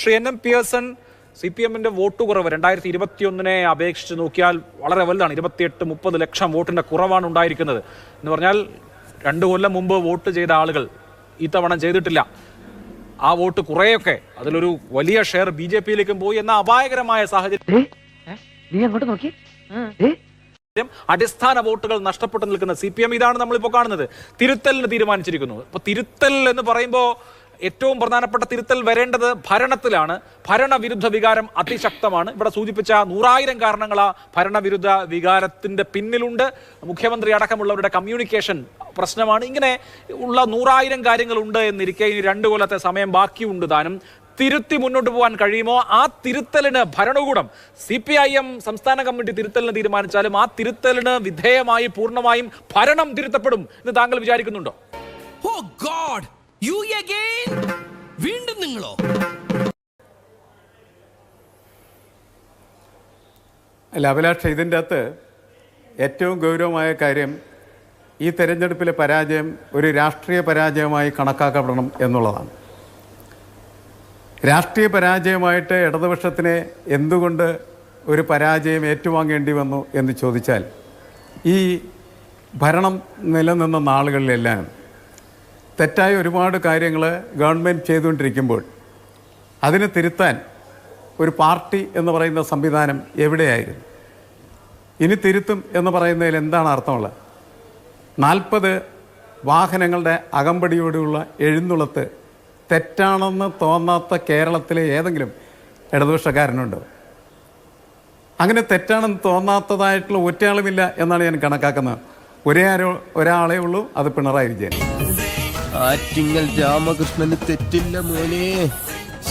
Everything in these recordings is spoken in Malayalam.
Shri N M Pearson C P എമ്മിന്റെ വോട്ട് കുറവ് രണ്ടായിരത്തി ഇരുപത്തിയൊന്നിനെ അപേക്ഷിച്ച് നോക്കിയാൽ വളരെ വലുതാണ്. ഇരുപത്തിയെട്ട് മുപ്പത് ലക്ഷം വോട്ടിന്റെ കുറവാണ് ഉണ്ടായിരിക്കുന്നത്. എന്ന് പറഞ്ഞാൽ രണ്ടു കൊല്ലം മുമ്പ് വോട്ട് ചെയ്ത ആളുകൾ ഇത്തവണ ചെയ്തിട്ടില്ല. ആ വോട്ട് കുറേയൊക്കെ അതിലൊരു വലിയ ഷെയർ ബി ജെ പിയിലേക്കും പോയി എന്ന അപായകരമായ സാഹചര്യം നീ അങ്ങോട്ട് നോക്കി. അടിസ്ഥാന വോട്ടുകൾ നഷ്ടപ്പെട്ടു നിൽക്കുന്ന സി പി എം ഇതാണ് നമ്മളിപ്പോൾ കാണുന്നത്. തിരുത്തലിന് തീരുമാനിച്ചിരിക്കുന്നു. അപ്പൊ തിരുത്തൽ എന്ന് പറയുമ്പോൾ ഏറ്റവും പ്രധാനപ്പെട്ട തിരുത്തൽ വരേണ്ടത് ഭരണത്തിലാണ്. ഭരണവിരുദ്ധ വികാരം അതിശക്തമാണ്. ഇവിടെ സൂചിപ്പിച്ച നൂറായിരം കാരണങ്ങൾ ആ ഭരണവിരുദ്ധ വികാരത്തിന്റെ പിന്നിലുണ്ട്. മുഖ്യമന്ത്രി അടക്കമുള്ളവരുടെ കമ്മ്യൂണിക്കേഷൻ പ്രശ്നമാണ്. ഇങ്ങനെ ഉള്ള നൂറായിരം കാര്യങ്ങളുണ്ട് എന്നിരിക്കെ ഇനി രണ്ടു കൊല്ലത്തെ സമയം ബാക്കിയുണ്ട് താനും. തിരുത്തി മുന്നോട്ട് പോകാൻ കഴിയുമോ? ആ തിരുത്തലിന് ഭരണകൂടം സി പി ഐ എം സംസ്ഥാന കമ്മിറ്റി തിരുത്തലിന് തീരുമാനിച്ചാലും ആ തിരുത്തലിന് വിധേയമായി പൂർണമായും ഭരണം തിരുത്തപ്പെടും എന്ന് താങ്കൾ വിചാരിക്കുന്നുണ്ടോ? ഓ ഗോഡ് യു അഗൈൻ വീണ്ടും നിങ്ങളോ? അല്ല അഭിലാഷ ഇതിന്റെ അകത്ത് ഏറ്റവും ഗൗരവമായ കാര്യം ഈ തെരഞ്ഞെടുപ്പിലെ പരാജയം ഒരു രാഷ്ട്രീയ പരാജയമായി കണക്കാക്കപ്പെടണം എന്നുള്ളതാണ്. രാഷ്ട്രീയ പരാജയമായിട്ട് ഇടതുപക്ഷത്തിന് എന്തുകൊണ്ട് ഒരു പരാജയം ഏറ്റുവാങ്ങേണ്ടി വന്നു എന്ന് ചോദിച്ചാൽ ഈ ഭരണം നിലനിന്ന നാളുകളിലെല്ലാം തെറ്റായ ഒരുപാട് കാര്യങ്ങൾ ഗവൺമെന്റ് ചെയ്തുകൊണ്ടിരിക്കുമ്പോൾ അതിനെ തിരുത്താൻ ഒരു പാർട്ടി എന്ന് പറയുന്ന സംവിധാനം എവിടെയായിരുന്നു? ഇനി തിരുത്തും എന്ന് പറയുന്നതിൽ എന്താണ് അർത്ഥമുള്ളത്? നാൽപ്പത് വാഹനങ്ങളുടെ അകമ്പടിയോടുള്ള എഴുന്നള്ളത്ത് തെറ്റാണെന്ന് തോന്നാത്ത കേരളത്തിലെ ഏതെങ്കിലും ഇടതുപക്ഷക്കാരനുണ്ടോ? അങ്ങനെ തെറ്റാണെന്ന് തോന്നാത്തതായിട്ടുള്ള ഒറ്റയാളുമില്ല എന്നാണ് ഞാൻ കണക്കാക്കുന്നത്. ഒരേ ആരോ ഒരാളേ ഉള്ളൂ അത് പിണറായി വിജയൻ. ആറ്റിങ്ങൽ രാമകൃഷ്ണന് തെറ്റില്ല മോനെ.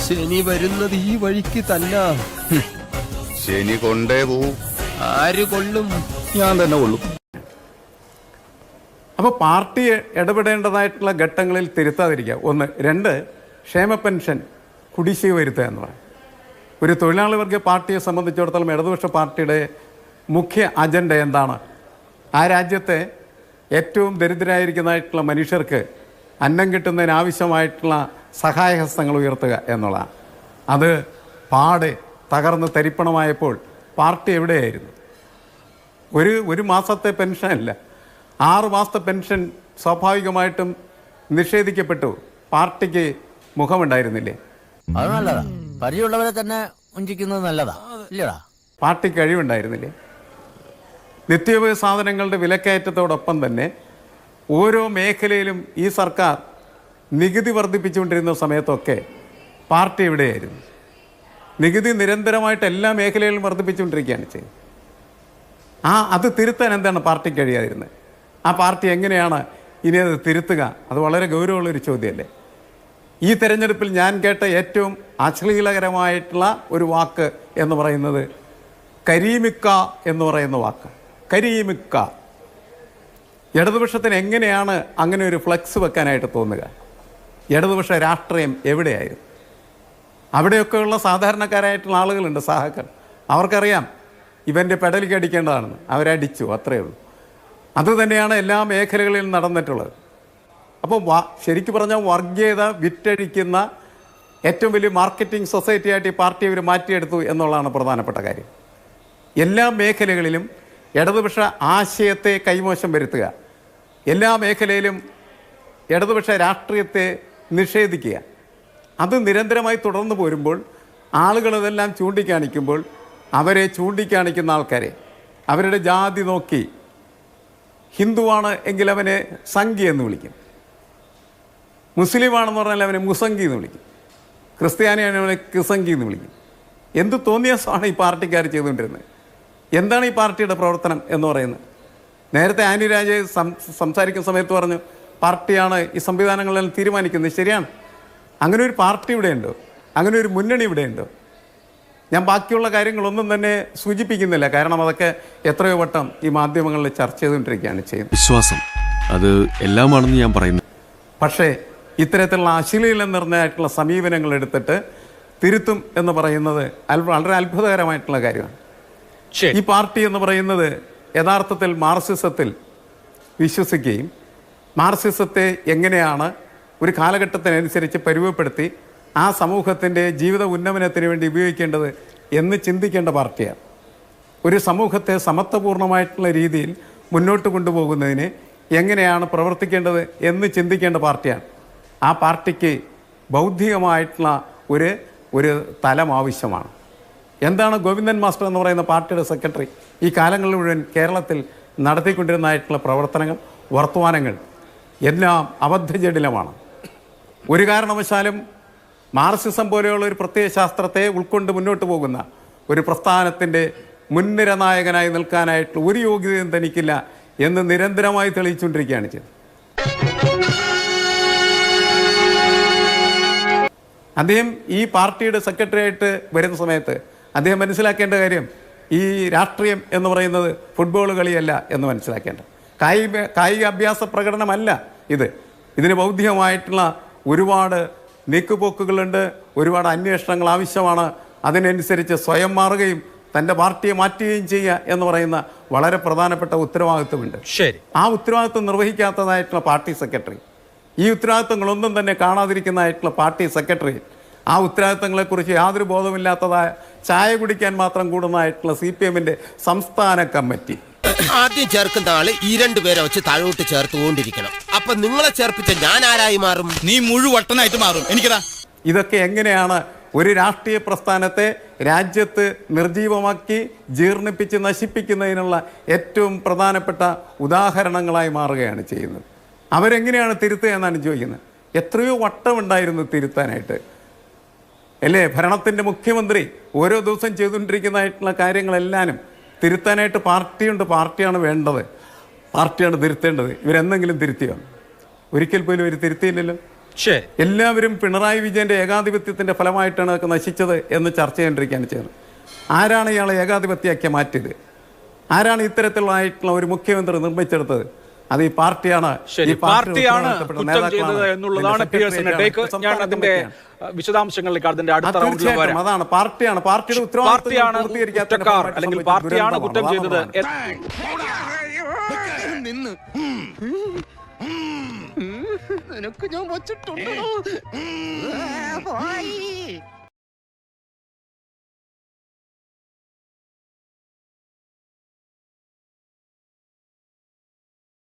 ശനി വരുന്നത് ഈ വഴിക്ക് തന്നെ. ശനി കൊണ്ടേ പോവും. ആര് കൊള്ളും? ഞാൻ തന്നെ കൊള്ളും. അപ്പോൾ പാർട്ടി ഇടപെടേണ്ടതായിട്ടുള്ള ഘട്ടങ്ങളിൽ തിരുത്താതിരിക്കുക. ഒന്ന് രണ്ട് ക്ഷേമ പെൻഷൻ കുടിശ്ശിക വരുത്തുക എന്ന് പറയും. ഒരു തൊഴിലാളി വർഗ പാർട്ടിയെ സംബന്ധിച്ചിടത്തോളം ഇടതുപക്ഷ പാർട്ടിയുടെ മുഖ്യ അജണ്ട എന്താണ്? ആ രാജ്യത്തെ ഏറ്റവും ദരിദ്രരായിരിക്കുന്നതായിട്ടുള്ള മനുഷ്യർക്ക് അന്നം കിട്ടുന്നതിന് ആവശ്യമായിട്ടുള്ള സഹായഹസ്തങ്ങൾ ഉയർത്തുക എന്നുള്ളതാണ്. അത് പാടെ തകർന്ന് തരിപ്പണമായപ്പോൾ പാർട്ടി എവിടെയായിരുന്നു? ഒരു ഒരു മാസത്തെ പെൻഷൻ അല്ല. ആറ് മാസത്തെ പെൻഷൻ സ്വാഭാവികമായിട്ടും നിഷേധിക്കപ്പെട്ടു. പാർട്ടിക്ക് മുഖമുണ്ടായിരുന്നില്ലേ? അത് നല്ലതാ. പരിചയമുള്ളവരെ തന്നെ ഉഞ്ചിക്കുന്നത് നല്ലതാ. ഇല്ലടാ. പാർട്ടി കഴിവുണ്ടായിരുന്നില്ലേ? നിത്യോപയോഗ സാധനങ്ങളുടെ വിലക്കയറ്റത്തോടൊപ്പം തന്നെ ഓരോ മേഖലയിലും ഈ സർക്കാർ നികുതി വർദ്ധിപ്പിച്ചുകൊണ്ടിരുന്ന സമയത്തൊക്കെ പാർട്ടി എവിടെയായിരുന്നു? നികുതി നിരന്തരമായിട്ട് എല്ലാ മേഖലയിലും വർദ്ധിപ്പിച്ചുകൊണ്ടിരിക്കുകയാണ് ചെയ്യുന്നത് ആ അത് തിരുത്താൻ എന്താണ് പാർട്ടി കഴിയാതിരുന്നത്? ആ പാർട്ടി എങ്ങനെയാണ് ഇനി അത് തിരുത്തുക? അത് വളരെ ഗൗരവമുള്ളൊരു ചോദ്യമല്ലേ? ഈ തെരഞ്ഞെടുപ്പിൽ ഞാൻ കേട്ട ഏറ്റവും അശ്ലീലകരമായിട്ടുള്ള ഒരു വാക്ക് എന്ന് പറയുന്നത് കരീമിക്ക എന്ന് പറയുന്ന വാക്ക്. കരീമിക്ക. ഇടതുപക്ഷത്തിന് എങ്ങനെയാണ് അങ്ങനെ ഒരു ഫ്ലക്സ് വെക്കാനായിട്ട് തോന്നുക? ഇടതുപക്ഷ രാഷ്ട്രീയം എവിടെയായിരുന്നു? അവിടെയൊക്കെയുള്ള സാധാരണക്കാരായിട്ടുള്ള ആളുകളുണ്ട് സഹാക്കൾ അവർക്കറിയാം ഇവന്റെ പെടലിക്ക് അടിക്കേണ്ടതാണെന്ന്. അവരടിച്ചു അത്രയേ ഉള്ളൂ. അതുതന്നെയാണ് എല്ലാ മേഖലകളിലും നടന്നിട്ടുള്ളത്. അപ്പോൾ വ ശരിക്കും പറഞ്ഞാൽ വർഗീയത വിറ്റഴിക്കുന്ന ഏറ്റവും വലിയ മാർക്കറ്റിംഗ് സൊസൈറ്റി ആയിട്ട് ഈ പാർട്ടി അവർ മാറ്റിയെടുത്തു എന്നുള്ളതാണ് പ്രധാനപ്പെട്ട കാര്യം. എല്ലാ മേഖലകളിലും ഇടതുപക്ഷ ആശയത്തെ കൈമോശം വരുത്തുക. എല്ലാ മേഖലയിലും ഇടതുപക്ഷ രാഷ്ട്രീയത്തെ നിഷേധിക്കുക. അത് നിരന്തരമായി തുടർന്നു പോരുമ്പോൾ ആളുകളതെല്ലാം ചൂണ്ടിക്കാണിക്കുമ്പോൾ അവരെ ചൂണ്ടിക്കാണിക്കുന്ന ആൾക്കാരെ. അവരുടെ ജാതി നോക്കി ഹിന്ദുവാണ് എങ്കിൽ അവനെ സംഖി എന്ന് വിളിക്കും. മുസ്ലിമാണെന്ന് പറഞ്ഞാൽ അവനെ മുസംഗി എന്ന് വിളിക്കും. ക്രിസ്ത്യാനിയാണ് അവനെ ക്രിസംഗി എന്ന് വിളിക്കും. എന്ത് തോന്നിയാസമാണ് ഈ പാർട്ടിക്കാർ ചെയ്തുകൊണ്ടിരുന്നത്? എന്താണ് ഈ പാർട്ടിയുടെ പ്രവർത്തനം എന്ന് പറയുന്നത്? നേരത്തെ ആനി രാജ സംസാരിക്കുന്ന സമയത്ത് പറഞ്ഞു പാർട്ടിയാണ് ഈ സംവിധാനങ്ങളെല്ലാം തീരുമാനിക്കുന്നത് ശരിയാണ്. അങ്ങനെ ഒരു പാർട്ടി ഇവിടെയുണ്ടോ. അങ്ങനെ ഒരു മുന്നണി ഇവിടെയുണ്ടോ. ഞാൻ ബാക്കിയുള്ള കാര്യങ്ങളൊന്നും തന്നെ സൂചിപ്പിക്കുന്നില്ല. കാരണം അതൊക്കെ എത്രയോ വട്ടം ഈ മാധ്യമങ്ങളിൽ ചർച്ച ചെയ്തുകൊണ്ടിരിക്കുകയാണ് ചെയ്യുന്നത്. വിശ്വാസം. അത് എല്ലാമാണെന്ന് ഞാൻ പറയുന്നു. പക്ഷേ ഇത്തരത്തിലുള്ള അശ്ലീലം നിർണയമായിട്ടുള്ള സമീപനങ്ങൾ എടുത്തിട്ട് തിരുത്തും എന്ന് പറയുന്നത് വളരെ അത്ഭുതകരമായിട്ടുള്ള കാര്യമാണ്. ശരി. ഈ പാർട്ടി എന്ന് പറയുന്നത് യഥാർത്ഥത്തിൽ മാർസിസത്തിൽ വിശ്വസിക്കുകയും മാർസിസത്തെ എങ്ങനെയാണ് ഒരു കാലഘട്ടത്തിനനുസരിച്ച് പരുവപ്പെടുത്തി ആ സമൂഹത്തിന്റെ ജീവിത ഉന്നമനത്തിന് വേണ്ടി ഉപയോഗിക്കേണ്ടത് എന്ന് ചിന്തിക്കേണ്ട പാർട്ടിയാണ്. ഒരു സമൂഹത്തെ സമത്വപൂർണമായിട്ടുള്ള രീതിയിൽ മുന്നോട്ട് കൊണ്ടുപോകുന്നതിന് എങ്ങനെയാണ് പ്രവർത്തിക്കേണ്ടത് എന്ന് ചിന്തിക്കേണ്ട പാർട്ടിയാണ്. ആ പാർട്ടിക്ക് ബൗദ്ധികമായിട്ടുള്ള ഒരു ഒരു തലം ആവശ്യമാണ്. എന്താണ് ഗോവിന്ദൻ മാസ്റ്റർ എന്ന് പറയുന്ന പാർട്ടിയുടെ സെക്രട്ടറി ഈ കാലങ്ങളിൽ മുഴുവൻ കേരളത്തിൽ നടത്തിക്കൊണ്ടിരുന്നതായിട്ടുള്ള പ്രവർത്തനങ്ങൾ വർത്തമാനങ്ങൾ എല്ലാം അബദ്ധജടിലമാണ്. ഒരു കാരണവശാലും മാർസിസം പോലെയുള്ള ഒരു പ്രത്യയ ശാസ്ത്രത്തെ ഉൾക്കൊണ്ട് മുന്നോട്ട് പോകുന്ന ഒരു പ്രസ്ഥാനത്തിന്റെ മുൻനിര നായകനായി നിൽക്കാനായിട്ടുള്ള ഒരു യോഗ്യതയും തനിക്കില്ല എന്ന് നിരന്തരമായി തെളിയിച്ചുകൊണ്ടിരിക്കുകയാണ് ചെയ്തത്. അദ്ദേഹം ഈ പാർട്ടിയുടെ സെക്രട്ടറി ആയിട്ട് വരുന്ന സമയത്ത് അദ്ദേഹം മനസ്സിലാക്കേണ്ട കാര്യം ഈ രാഷ്ട്രീയം എന്ന് പറയുന്നത് ഫുട്ബോൾ കളിയല്ല എന്ന് മനസ്സിലാക്കേണ്ട. കായിക കായിക അഭ്യാസ പ്രകടനമല്ല ഇത്. ഇതിന് ബൗദ്ധികമായിട്ടുള്ള ഒരുപാട് നീക്കുപോക്കുകളുണ്ട് ഒരുപാട് അന്വേഷണങ്ങൾ ആവശ്യമാണ്. അതിനനുസരിച്ച് സ്വയം മാറുകയും തന്റെ പാർട്ടിയെ മാറ്റുകയും ചെയ്യുക എന്ന് പറയുന്ന വളരെ പ്രധാനപ്പെട്ട ഉത്തരവാദിത്വമുണ്ട്. ശരി. ആ ഉത്തരവാദിത്വം നിർവഹിക്കാത്തതായിട്ടുള്ള പാർട്ടി സെക്രട്ടറി. ഈ ഉത്തരവാദിത്വങ്ങളൊന്നും തന്നെ കാണാതിരിക്കുന്നതായിട്ടുള്ള പാർട്ടി സെക്രട്ടറി ആ ഉത്തരവാദിത്തങ്ങളെക്കുറിച്ച് യാതൊരു ബോധമില്ലാത്തതായ ചായ കുടിക്കാൻ മാത്രം കൂടുന്നതായിട്ടുള്ള സി പി എമ്മിന്റെ സംസ്ഥാന കമ്മിറ്റി. ആദ്യം ചേർക്കുന്ന ആൾ ഈ രണ്ടുപേരെ വെച്ച് താഴോട്ട് ചേർത്തുകൊണ്ടിരിക്കണം അപ്പൊ നിങ്ങളെ ചേർപ്പിച്ച ഞാൻ ആരായി മാറും? നീ മുഴുവട്ടനായിട്ട് മാറും. എനിക്കതാ. ഇതൊക്കെ എങ്ങനെയാണ് ഒരു രാഷ്ട്രീയ പ്രസ്ഥാനത്തെ രാജ്യത്ത് നിർജീവമാക്കി ജീർണിപ്പിച്ച് നശിപ്പിക്കുന്നതിനുള്ള ഏറ്റവും പ്രധാനപ്പെട്ട ഉദാഹരണങ്ങളായി മാറുകയാണ് ചെയ്യുന്നത്. അവരെങ്ങനെയാണ് തിരുത്തുക എന്നാണ് ചോദിക്കുന്നത്. എത്രയോ വട്ടമുണ്ടായിരുന്നു തിരുത്താനായിട്ട്. അല്ലേ? ഭരണത്തിന്റെ മുഖ്യമന്ത്രി ഓരോ ദിവസം ചെയ്തുകൊണ്ടിരിക്കുന്നതായിട്ടുള്ള കാര്യങ്ങളെല്ലാനും തിരുത്താനായിട്ട് പാർട്ടിയുണ്ട് പാർട്ടിയാണ് വേണ്ടത്. പാർട്ടിയാണ് തിരുത്തേണ്ടത്. ഇവരെന്തെങ്കിലും തിരുത്തിയോ? ഒരിക്കൽ പോലും ഇവർ തിരുത്തിയില്ലല്ലോ. എല്ലാവരും പിണറായി വിജയന്റെ ഏകാധിപത്യത്തിന്റെ ഫലമായിട്ടാണ് അതൊക്കെ നശിച്ചത് എന്ന് ചർച്ച ചെയ്യേണ്ടിരിക്കുകയാണ് ചെയ്യുന്നത്. ആരാണ് ഇയാളെ ഏകാധിപത്യമാക്കി മാറ്റിയത്? ആരാണ് ഇത്തരത്തിലുള്ളതായിട്ടുള്ള ഒരു മുഖ്യമന്ത്രി നിർമ്മിച്ചെടുത്തത്? അത് ഈ പാർട്ടിയാണ് ശരി പാർട്ടിയാണ് കുറ്റം. ചെയ്തത് എന്നുള്ളതാണ് പി എസിന്റെ ടേക്ക് ഞാൻ അതിന്റെ വിശദാംശങ്ങളിലേക്ക് അതിന്റെ അടുത്ത റൗണ്ടിൽ വരാം അതാണ് പാർട്ടിയാണ് പാർട്ടിയുടെ പാർട്ടിയാണ് ഉത്തരവാദിത്വം കുറ്റക്കാർ അല്ലെങ്കിൽ പാർട്ടിയാണ്. കുറ്റം ചെയ്തത് നിനക്ക് ഞാൻ വച്ചിട്ടുണ്ടോ